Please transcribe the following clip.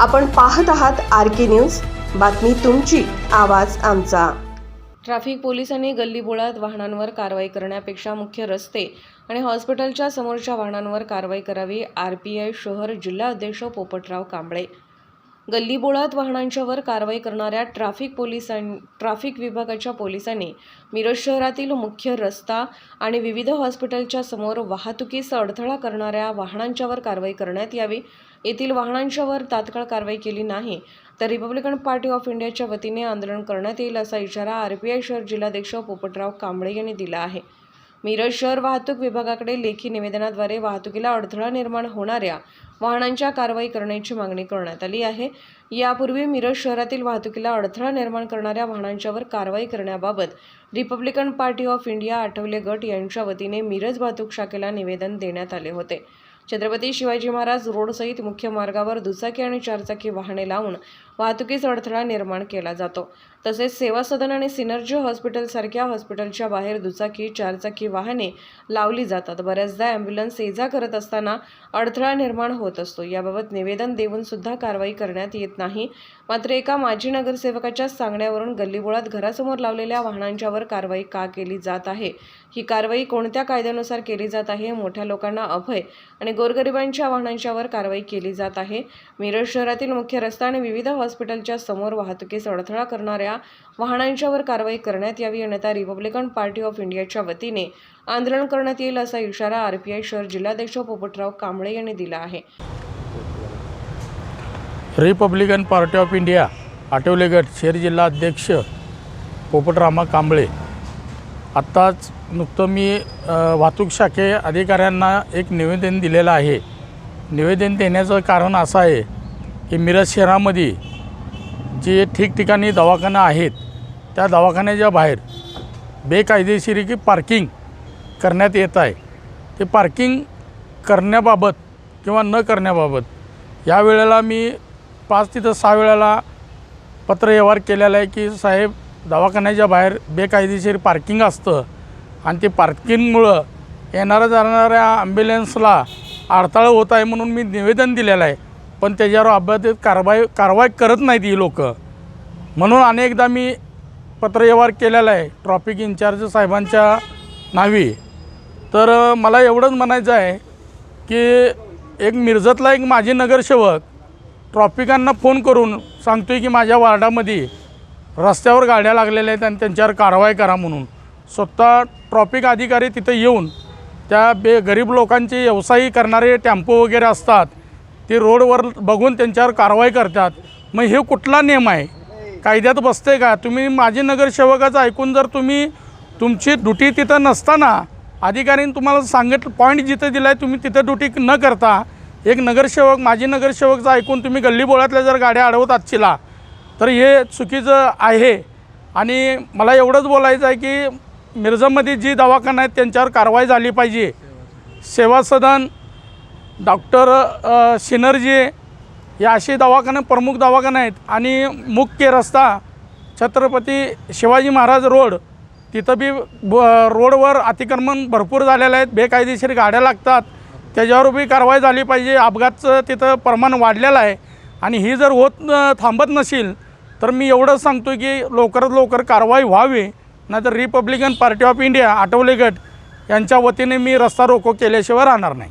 आपण पाहत आहात आर के न्यूज. बातमी तुमची आवाज आमचा. ट्रॅफिक पोलिसांनी गल्लीबोळात वाहनांवर कारवाई करण्यापेक्षा मुख्य रस्ते आणि हॉस्पिटलच्या समोरच्या वाहनांवर कारवाई करावी आर पी आय शहर जिल्हा अध्यक्ष पोपटराव कांबळे. गल्लीबोळात वाहनांच्यावर कारवाई करणाऱ्या ट्रॅफिक पोलिसां ट्रॅफिक विभागाच्या पोलिसांनी मिरज शहरातील मुख्य रस्ता आणि विविध हॉस्पिटलच्या समोर वाहतुकीस अडथळा करणाऱ्या वाहनांच्यावर कारवाई करण्यात यावी. येथील वाहनांच्यावर तात्काळ कारवाई केली नाही तर रिपब्लिकन पार्टी ऑफ इंडियाच्या वतीने आंदोलन करण्यात येईल असा इशारा आर पी आय शहर जिल्हाध्यक्ष पोपटराव कांबळे यांनी दिला आहे. मिरज शहर वाहतूक विभागाकडे लेखी निवेदनाद्वारे वाहतुकीला अडथळा निर्माण होणाऱ्या वाहनांच्या कारवाई करण्याची मागणी करण्यात आली आहे. यापूर्वी मिरज शहरातील वाहतुकीला अडथळा निर्माण करणाऱ्या वाहनांच्यावर कारवाई करण्याबाबत Republican party of India Athawale गट यांच्या वतीने मिरज वाहतूक शाखेला निवेदन देण्यात आले होते. छत्रपती शिवाजी महाराज रोडसहित मुख्य मार्गावर दुचाकी आणि चारचाकी वाहने लावून वाहतुकीस अडथळा निर्माण केला जातो. तसेच सेवा सदन आणि सिनर्जी हॉस्पिटलसारख्या हॉस्पिटलच्या बाहेर दुचाकी चारचाकी वाहने लावली जातात. बऱ्याचदा ॲम्ब्युलन्स ये जा करत असताना अडथळा निर्माण होत असतो. याबाबत निवेदन देऊन सुद्धा कारवाई करण्यात येत नाही. मात्र एका माजी नगरसेवकाच्या सांगण्यावरून गल्लीबोळात घरासमोर लावलेल्या वाहनांच्यावर कारवाई का केली जात आहे? ही कारवाई कोणत्या कायद्यानुसार केली जात आहे? मोठ्या लोकांना अभय आणि गोरगरिबांच्या वाहनांच्यावर कारवाई केली जात आहे. मिरज शहरातील मुख्य रस्ता आणि विविध हॉस्पिटलच्या समोर वाहतुकीस अडथळा करणाऱ्या वाहनांच्यावर कारवाई करण्यात यावी अन्यथा रिपब्लिकन पार्टी ऑफ इंडियाच्या वतीने आंदोलन करण्यात येईल असा इशारा आर पी आय शहर जिल्हाध्यक्ष पोपटराव कांबळे यांनी दिला आहे. रिपब्लिकन पार्टी ऑफ इंडिया आठवलेगड शहर जिल्हा अध्यक्ष पोपटरामा कांबळे. आत्ताच नुकतं मी वाहतूक शाखे अधिकाऱ्यांना एक निवेदन दिलेलं आहे. निवेदन देण्याचं कारण असं आहे की मिरज शहरामध्ये जे ठिकठिकाणी दवाखाना आहेत त्या दवाखान्याच्या बाहेर बेकायदेशीर की पार्किंग करण्यात येत आहे. ते पार्किंग करण्याबाबत किंवा न करण्याबाबत या वेळेला मी पाच तिथं सहा वेळेला पत्रव्यवहार केलेला आहे की साहेब दवाखान्याच्या बाहेर बेकायदेशीर पार्किंग असतं आणि ते पार्किंगमुळं येणाऱ्या जाणाऱ्या ॲम्ब्युलन्सला अडथळा होत आहे म्हणून मी निवेदन दिलेलं आहे. पण त्याच्यावर अभ्यास कारवाई कारवाई करत नाहीत ही लोक. म्हणून अनेकदा मी पत्रव्यवहार केलेला आहे ट्रॉफिक इन्चार्ज साहेबांच्या नावी. तर मला एवढंच म्हणायचं आहे की एक मिरजतला एक माजी नगरसेवक ट्रॉफिकांना फोन करून सांगतो आहे की माझ्या वार्डामध्ये रस्त्यावर गाड्या लागलेल्या आहेत आणि त्यांच्यावर कारवाई करा म्हणून. स्वतः ट्रॉफिक अधिकारी तिथं येऊन त्या बे गरीब लोकांचे व्यवसायी करणारे टेम्पो वगैरे असतात ते रोडवर बघून त्यांच्यावर कारवाई करतात. मग हे कुठला नियम आहे? कायद्यात बसते का? तुम्ही माजी नगरसेवकाचं ऐकून जर तुम्ही तुमची ड्युटी तिथं नसताना अधिकाऱ्यांनी तुम्हाला सांगितलं पॉईंट जिथं दिला आहे तुम्ही तिथं ड्युटी न करता एक नगरसेवक माजी नगरसेवकचं ऐकून तुम्ही गल्लीबोळातल्या जर गाड्या अडवत आजचीला तर हे चुकीचं आहे. आणि मला एवढंच बोलायचं आहे की मिरजमध्ये जी दवाखाना आहेत त्यांच्यावर कारवाई झाली पाहिजे. सेवा सदन डॉक्टर सिनर्जी या असे दवाखाने प्रमुख दवाखाने आहेत. आणि मुख्य रस्ता छत्रपती शिवाजी महाराज रोड. तिथं बी ब रोडवर अतिक्रमण भरपूर झालेलं आहेत. बेकायदेशीर गाड्या लागतात. त्याच्यावर बी कारवाई झाली पाहिजे. अपघातचं तिथं प्रमाण वाढलेलं आहे. आणि ही जर होत थांबत नसेल तर मी एवढंच सांगतो की लवकरात लवकर कारवाई व्हावी. नाहीतर Republican Party of India Athawale गट यांच्या वतीने मी रस्ता रोको केल्याशिवाय राहणार नाही.